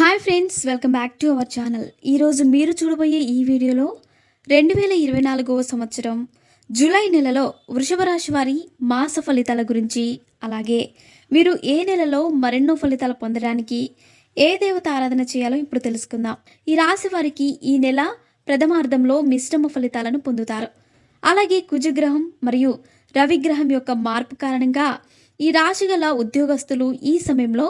Hi friends welcome back to our channel. ఈరోజు మీరు చూడబోయే ఈ వీడియోలో రెండు వేల ఇరవై నాలుగవ సంవత్సరం జూలై నెలలో వృషభ రాశి వారి మాస ఫలితాల గురించి అలాగే మీరు ఏ నెలలో మరెన్నో ఫలితాలు పొందడానికి ఏ దేవత ఆరాధన చేయాలో ఇప్పుడు తెలుసుకుందాం. ఈ రాశి వారికి ఈ నెల ప్రథమార్థంలో మిశ్రమ ఫలితాలను పొందుతారు. అలాగే కుజగ్రహం మరియు రవిగ్రహం యొక్క మార్పు కారణంగా ఈ రాశి గల ఉద్యోగస్తులు ఈ సమయంలో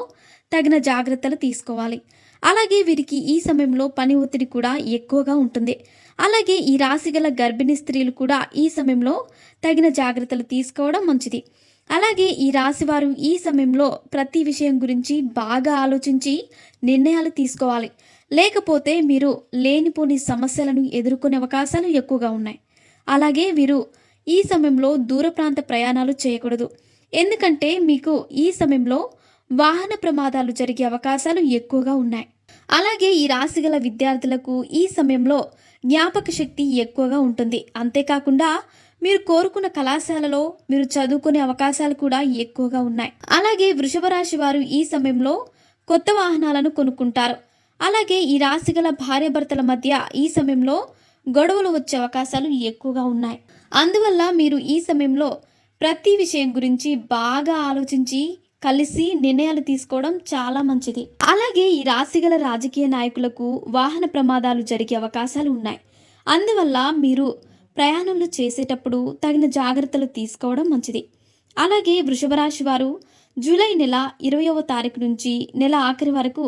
తగిన జాగ్రత్తలు తీసుకోవాలి. అలాగే వీరికి ఈ సమయంలో పని ఒత్తిడి కూడా ఎక్కువగా ఉంటుంది. అలాగే ఈ రాశి గల గర్భిణీ స్త్రీలు కూడా ఈ సమయంలో తగిన జాగ్రత్తలు తీసుకోవడం మంచిది. అలాగే ఈ రాశి వారు ఈ సమయంలో ప్రతి విషయం గురించి బాగా ఆలోచించి నిర్ణయాలు తీసుకోవాలి. లేకపోతే మీరు లేనిపోని సమస్యలను ఎదుర్కొనే అవకాశాలు ఎక్కువగా ఉన్నాయి. అలాగే వీరు ఈ సమయంలో దూర ప్రాంత ప్రయాణాలు చేయకూడదు. ఎందుకంటే మీకు ఈ సమయంలో వాహన ప్రమాదాలు జరిగే అవకాశాలు ఎక్కువగా ఉన్నాయి. అలాగే ఈ రాశి గల విద్యార్థులకు ఈ సమయంలో జ్ఞాపక శక్తి ఎక్కువగా ఉంటుంది. అంతేకాకుండా మీరు కోరుకున్న కళాశాలలో మీరు చదువుకునే అవకాశాలు కూడా ఎక్కువగా ఉన్నాయి. అలాగే వృషభ రాశి వారు ఈ సమయంలో కొత్త వాహనాలను కొనుక్కుంటారు. అలాగే ఈ రాశి గల భార్యాభర్తల మధ్య ఈ సమయంలో గొడవలు వచ్చే అవకాశాలు ఎక్కువగా ఉన్నాయి. అందువల్ల మీరు ఈ సమయంలో ప్రతి విషయం గురించి బాగా ఆలోచించి కలిసి నిర్ణయాలు తీసుకోవడం చాలా మంచిది. అలాగే ఈ రాశిగల రాజకీయ నాయకులకు వాహన ప్రమాదాలు జరిగే అవకాశాలు ఉన్నాయి. అందువల్ల మీరు ప్రయాణాలు చేసేటప్పుడు తగిన జాగ్రత్తలు తీసుకోవడం మంచిది. అలాగే వృషభ రాశి వారు జూలై నెల ఇరవయవ తారీఖు నుంచి నెల ఆఖరి వరకు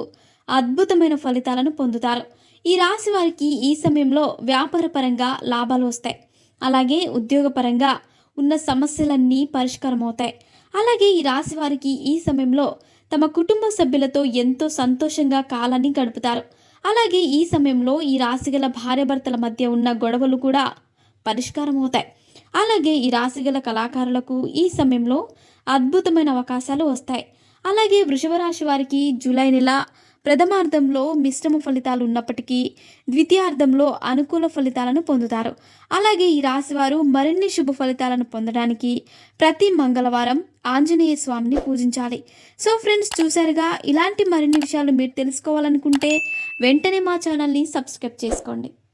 అద్భుతమైన ఫలితాలను పొందుతారు. ఈ రాశి వారికి ఈ సమయంలో వ్యాపార పరంగా లాభాలు వస్తాయి. అలాగే ఉద్యోగపరంగా ఉన్న సమస్యలన్నీ పరిష్కారం అవుతాయి అలాగే ఈ రాశి వారికి ఈ సమయంలో తమ కుటుంబ సభ్యులతో ఎంతో సంతోషంగా కాలాన్ని గడుపుతారు. అలాగే ఈ సమయంలో ఈ రాశిగల భార్యాభర్తల మధ్య ఉన్న గొడవలు కూడా పరిష్కారం అవుతాయి అలాగే ఈ రాశిగల కళాకారులకు ఈ సమయంలో అద్భుతమైన అవకాశాలు వస్తాయి. అలాగే వృషభ రాశి వారికి జూలై నెల ప్రథమార్థంలో మిశ్రమ ఫలితాలు ఉన్నప్పటికీ ద్వితీయార్థంలో అనుకూల ఫలితాలను పొందుతారు. అలాగే ఈ రాశివారు మరిన్ని శుభ ఫలితాలను పొందడానికి ప్రతి మంగళవారం ఆంజనేయ స్వామిని పూజించాలి. సో ఫ్రెండ్స్ చూసారుగా ఇలాంటి మరిన్ని విషయాలు మీరు తెలుసుకోవాలనుకుంటే వెంటనే మా ఛానల్ని సబ్స్క్రైబ్ చేసుకోండి.